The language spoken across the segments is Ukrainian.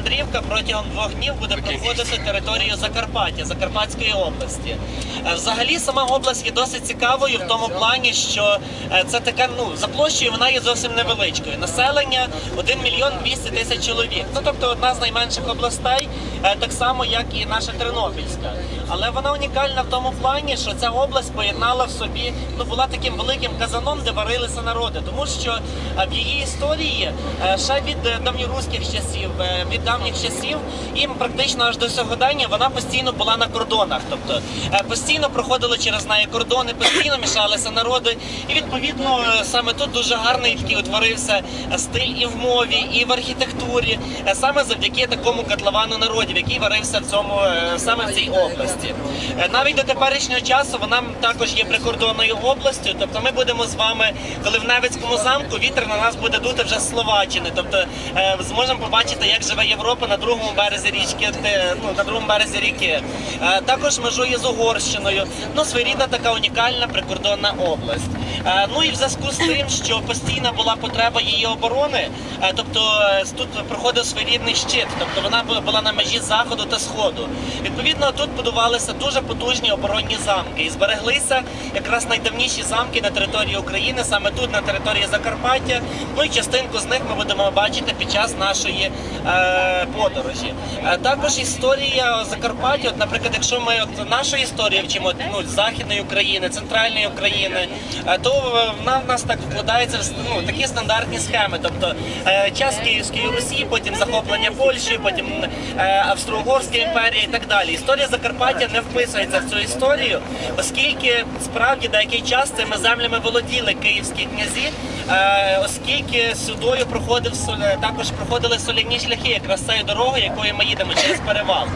мандрівка протягом двох днів буде проходити територію Закарпаття, Закарпатської області. Е, Взагалі сама область є досить цікавою в тому плані, що е, це така, ну, за площею вона є зовсім невеличкою. Населення 1 мільйон 200 тисяч чоловік. Ну, тобто одна з найменших областей, е, так само, як і наша Тернопільська. Але вона унікальна в тому плані, що ця область поєднала в собі, ну, була таким великим казаном, де варилися народи. Тому що в її історії ще від давньоруських часів, від давніх часів, і практично аж до сьогодення вона постійно була на кордонах. Тобто е, постійно проходили через неї кордони, постійно мішалися народи. І відповідно е, саме тут дуже гарний такий утворився е, стиль і в мові, і в архітектурі, саме завдяки такому котловану народів, який варився в цьому саме в цій області. Навіть до теперішнього часу вона також є прикордонною областю. Тобто ми будемо з вами, коли в Невицькому замку вітер на нас буде дути вже з Словаччини. Тобто зможемо побачити, як живе Європа на другому березі річки, ну, на другому березі ріки. Е, Також межує з Угорщиною. Ну, своєрідна така унікальна прикордонна область. Е, Ну і в зв'язку з тим, що постійна була потреба її оборони, е, тобто е, тут проходив своєрідний щит, тобто вона була- на межі заходу та сходу. Відповідно, тут будувалися дуже потужні оборонні замки і збереглися якраз найдавніші замки на території України, саме тут, на території Закарпаття. Ну і частинку з них ми будемо бачити під час нашої е, подорожі. Також історія Закарпаття, от, наприклад, якщо ми от нашу історію вчимо ну, західної України, центральної України, то е, вона в нас так вкладається ну, такі стандартні схеми. Тобто е, час Київської Русі, потім захоплення Польщі, потім е, Австро-Угорська імперія і так далі. Історія Закарпаття не вписується в цю історію, оскільки справді деякий час цими землями володіли київські князі, е, оскільки сюдою проходив також проходили соляні шляхи, якраз цією дорогою, якою ми їдемо через перевал.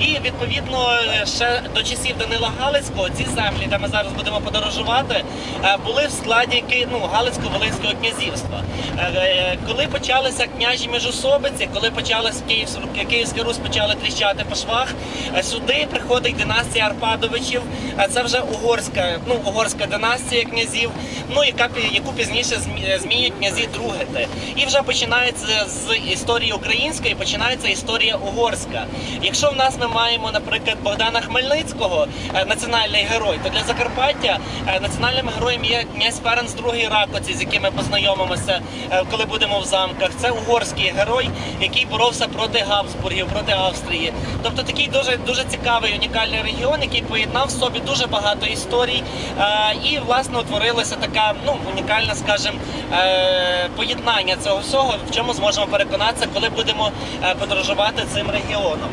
І відповідно ще до часів Данила Галицького ці землі, де ми зараз будемо подорожувати, е, були в складі ну, Галицько-Волинського князівства. Е, е, Коли почалися княжі міжособиці, коли почалась Київська, Київська Русь почала тріщати по швах, е, сюди приходить династія Арпадовичів. Е, Це вже угорська, ну угорська династія князів, ну яка яку пізніше змі- змінюють князі Другити. І вже починається з історії української, починається історія угорська. Якщо в нас ми маємо, наприклад, Богдана Хмельницького, національний герой, то для Закарпаття національним героєм є князь Ференц II Ракоці, з яким ми познайомимося, е, коли будемо в замках. Це угорський герой, який боровся проти Габсбургів, проти Австрії. Тобто такий дуже дуже цікавий унікальний регіон, який поєднав в собі дуже багато історій. Е, І власне утворилася така ну унікальна, скажімо, е, поєднання цього всього, в чому зможемо переконатися, коли будемо подорожувати цим регіоном.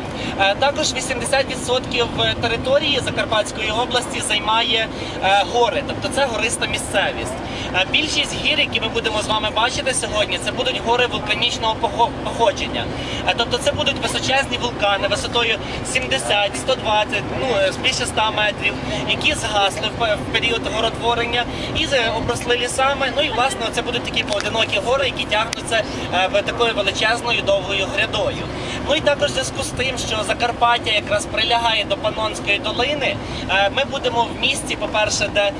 Також 80% території Закарпатської області займає гори, тобто це гориста місцевість. Е, Більшість гір, які ми будемо з вами бачити сьогодні, це будуть гори вулканічного походження. Е, Тобто це будуть височезні вулкани висотою 70, 120, ну е, більше 100 метрів, які згасли в період горотворення і обросли лісами. Ну і власне це будуть такі поодинокі гори, які тягнуться такою величезною довгою грядою. Ну і також в зв'язку з тим, що Закарпаття якраз прилягає до Панонської долини. Ми будемо в місті, по-перше, де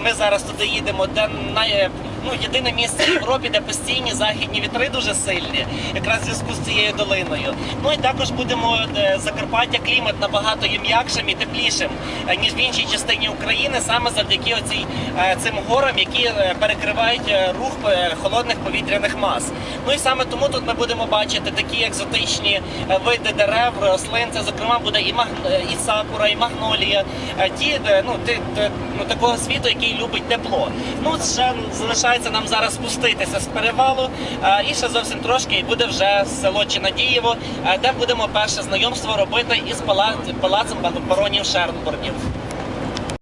ми зараз туди їдемо, де най, ну, єдине місце в Європі, де постійні західні вітри дуже сильні, якраз в зв'язку з цією долиною. Ну і також будемо е, Закарпаття клімат набагато є м'якшим і теплішим, е, ніж в іншій частині України, саме завдяки оцій, е, цим горам, які перекривають рух холодних повітряних мас. Ну і саме тому тут ми будемо бачити такі екзотичні види дерев, рослин. Це зокрема буде і маг... і сакура, і магнолія. Ті, ну, ти- ну, такого світу, який любить тепло. Ну, ще залишається нам зараз спуститися з перевалу. е, І ще зовсім трошки і буде вже село Чинадієво, е, де будемо перше знайомство робити із палацем баронів Шернбургів.